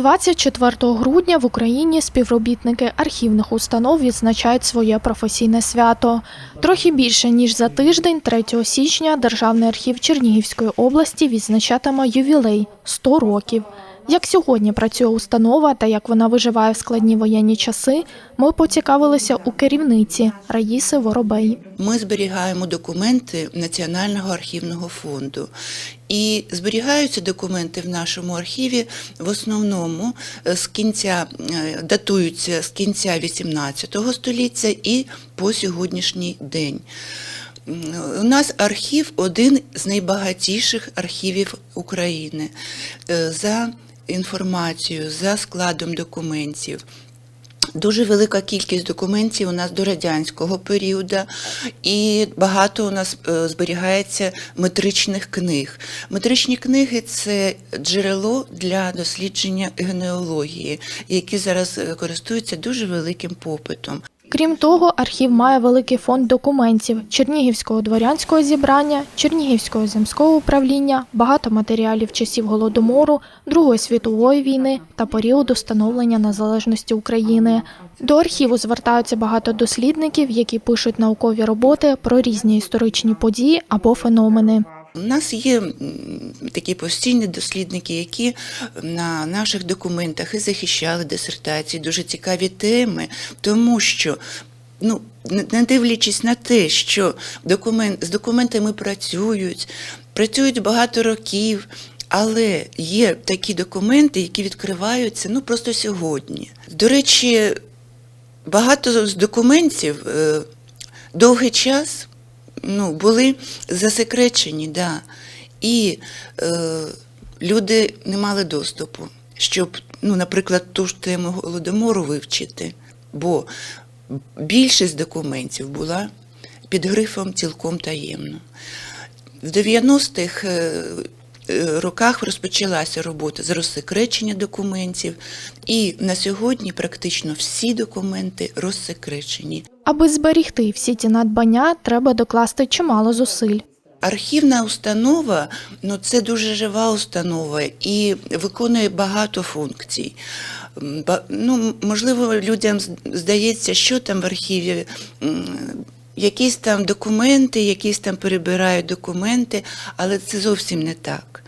24 грудня в Україні співробітники архівних установ відзначають своє професійне свято. Трохи більше ніж за тиждень, 3 січня, Державний архів Чернігівської області відзначатиме ювілей 100 років. Як сьогодні працює установа та як вона виживає в складні воєнні часи, ми поцікавилися у керівниці Раїси Воробей. Ми зберігаємо документи Національного архівного фонду. І зберігаються документи в нашому архіві в основному е, з кінця е, датуються з кінця 18 століття і по сьогоднішній день. У нас архів один з найбагатіших архівів України Е, за інформацією, за складом документів. Дуже велика кількість документів у нас до радянського періоду, і багато у нас е, зберігається метричних книг. Метричні книги це джерело для дослідження генеалогії, які зараз е, користуються дуже великим попитом. Крім того, архів має великий фонд документів Чернігівського дворянського зібрання, Чернігівського земського управління, багато матеріалів часів голодомору, Другої світової війни та періоду становлення незалежності України. До архіву звертаються багато дослідників, які пишуть наукові роботи про різні історичні події або феномени. У нас є такі постійні дослідники, які на наших документах і захищали дисертації, дуже цікаві теми, тому що. Ну, не дивлячись на те, що документ, з документами працюють, працюють багато років, але є такі документи, які відкриваються ну просто сьогодні. До речі, багато з документів е, довгий час ну, були засекречені, да. і е, люди не мали доступу, щоб, ну, наприклад, ту ж тему голодомору вивчити. Бо більшість документів була під грифом цілком таємно. В 90-х е, е, роках розпочалася робота з розсекречення документів, і на сьогодні практично всі документи розсекречені. Аби зберігти всі ці надбання, треба докласти чимало зусиль. Архівна установа ну це дуже жива установа і виконує багато функцій. Ну, можливо, людям здається, що там в архіві. Якісь там документи, якісь там перебирають документи, але це зовсім не так.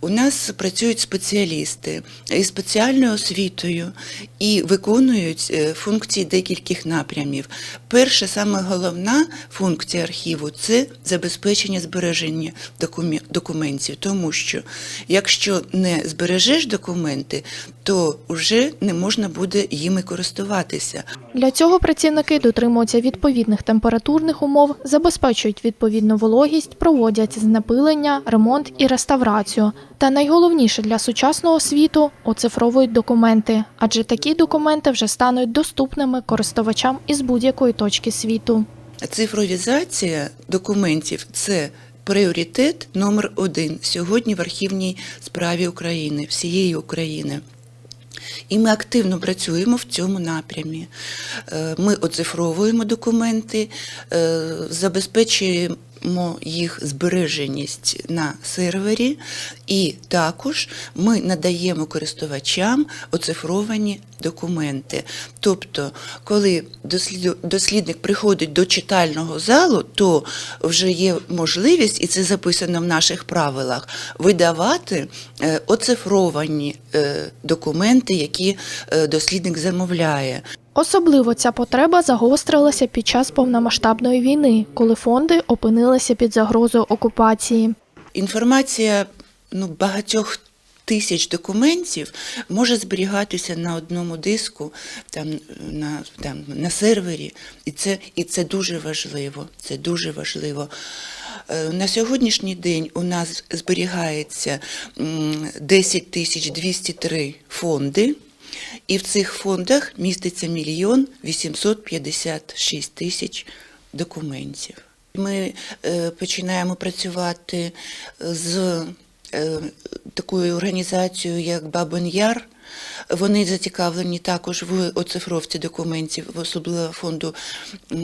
У нас працюють спеціалісти із спеціальною освітою і виконують е, функції декількох напрямів. Перша, саме головна функція архіву це забезпечення збереження документів, тому що якщо не збережеш документи, то вже не можна буде їми користуватися. Для цього працівники дотримуються відповідних температурних умов, забезпечують відповідну вологість, проводять знепилення, ремонт і реставрацію. Та найголовніше для сучасного світу оцифровують документи, адже такі документи вже стануть доступними користувачам із будь-якої точки світу. Цифровізація документів це пріоритет номер один сьогодні в архівній справі України, всієї України. І ми активно працюємо в цьому напрямі. Е, Ми оцифровуємо документи, е, забезпечуємо їх збереженість на сервері, і також ми надаємо користувачам оцифровані документи. Тобто, коли дослідник приходить до читального залу, то вже є можливість, і це записано в наших правилах, видавати е, оцифровані е, документи, які е, дослідник замовляє. Особливо ця потреба загострилася під час повномасштабної війни, коли фонди опинилися під загрозою окупації. Інформація ну, багатьох тисяч документів може зберігатися на одному диску, там, на, там, на сервері, і це, і це дуже важливо. Це дуже важливо. Е, На сьогоднішній день у нас зберігається 10 тисяч 203 фонди, і в цих фондах міститься мільйон 856 тисяч документів. Ми е, починаємо працювати з такою організацією, як Бабин Яр. Вони зацікавлені також в оцифровці документів, особливо фонду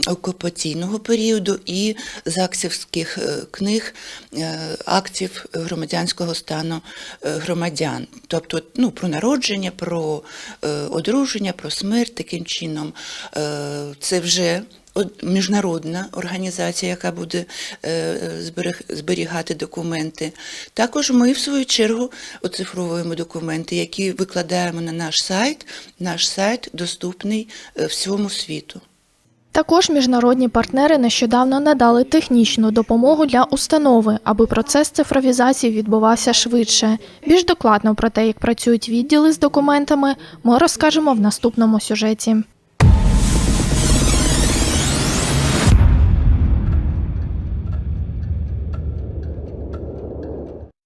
окупаційного періоду і з акцівських е, книг е, актів громадянського стану е, громадян, тобто ну, про народження, про е, одруження, про смерть таким чином. Е, Це вже міжнародна організація, яка буде е, зберігати документи. Також ми, в свою чергу, оцифровуємо документи, які викладаємо на наш сайт. Наш сайт доступний е, всьому світу. Також міжнародні партнери нещодавно надали технічну допомогу для установи, аби процес цифровізації відбувався швидше. Більш докладно про те, як працюють відділи з документами, ми розкажемо в наступному сюжеті.